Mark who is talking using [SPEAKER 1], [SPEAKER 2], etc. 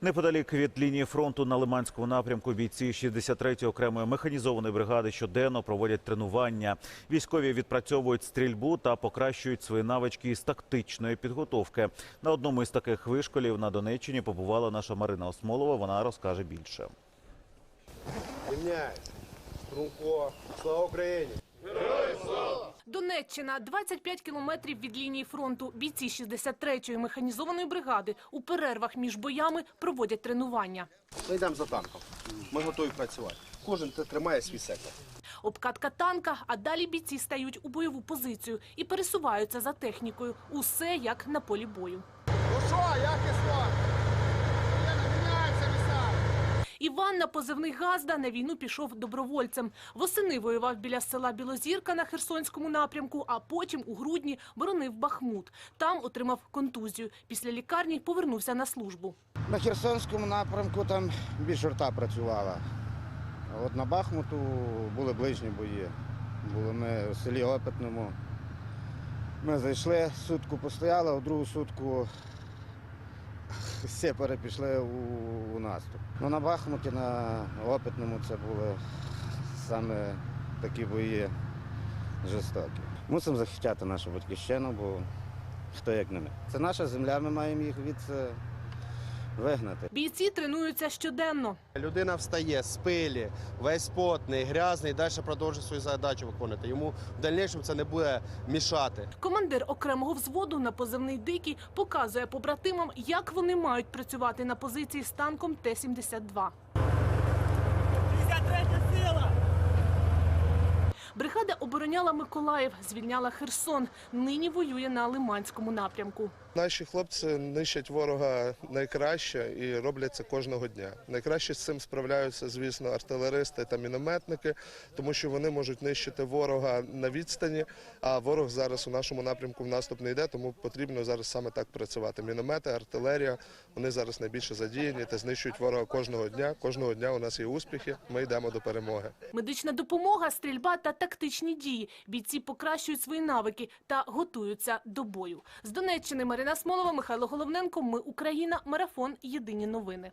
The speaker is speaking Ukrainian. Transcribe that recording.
[SPEAKER 1] Неподалік від лінії фронту на Лиманському напрямку бійці 63-ї окремої механізованої бригади щоденно проводять тренування. Військові відпрацьовують стрільбу та покращують свої навички із тактичної підготовки. На одному із таких вишколів на Донеччині побувала наша Марина Осмолова. Вона розкаже більше.
[SPEAKER 2] Слава Україні!
[SPEAKER 3] Донеччина 25 кілометрів від лінії фронту. Бійці 63-ї механізованої бригади у перервах між боями проводять тренування.
[SPEAKER 2] Ми йдемо за танком. Ми готові працювати. Кожен тримає свій сектор.
[SPEAKER 3] Обкатка танка, а далі бійці стають у бойову позицію і пересуваються за технікою. Усе як на полі бою.
[SPEAKER 2] Ну що, як місця.
[SPEAKER 3] Іван на позивний Газда на війну пішов добровольцем. Восени воював біля села Білозірка на Херсонському напрямку, а потім у грудні боронив Бахмут. Там отримав контузію. Після лікарні повернувся на службу.
[SPEAKER 4] На Херсонському напрямку там більш рта працювала. От на Бахмуту були ближні бої. Були ми в селі Опитному. Ми зайшли, сутку постояли, а в другу сутку всі перепішли у, у наступ. Ну, на Бахмуті, на Опитному це були саме такі бої жорстокі. Мусимо захищати нашу батьківщину, бо хто як не ми. Це наша земля, ми маємо їх від це вигнати.
[SPEAKER 3] Бійці тренуються щоденно.
[SPEAKER 2] Людина встає з пилі, весь потний, грязний, далі продовжує свою задачу виконувати. Йому в дальнішому це не буде мішати.
[SPEAKER 3] Командир окремого взводу на позивний дикий показує побратимам, як вони мають працювати на позиції з танком Т-72. Обороняла Миколаїв, звільняла Херсон. Нині воює на Лиманському напрямку.
[SPEAKER 5] Наші хлопці нищать ворога найкраще і роблять це кожного дня. Найкраще з цим справляються, звісно, артилеристи та мінометники, тому що вони можуть нищити ворога на відстані. А ворог зараз у нашому напрямку в наступ не йде, тому потрібно зараз саме так працювати. Міномети, артилерія вони зараз найбільше задіяні та знищують ворога кожного дня. Кожного дня у нас є успіхи. Ми йдемо до перемоги.
[SPEAKER 3] Медична допомога, стрільба та тактичні дії. Бійці покращують свої навики та готуються до бою. З Донеччини Марина Смолова, Михайло Головненко. Ми Україна. Марафон. Єдині новини.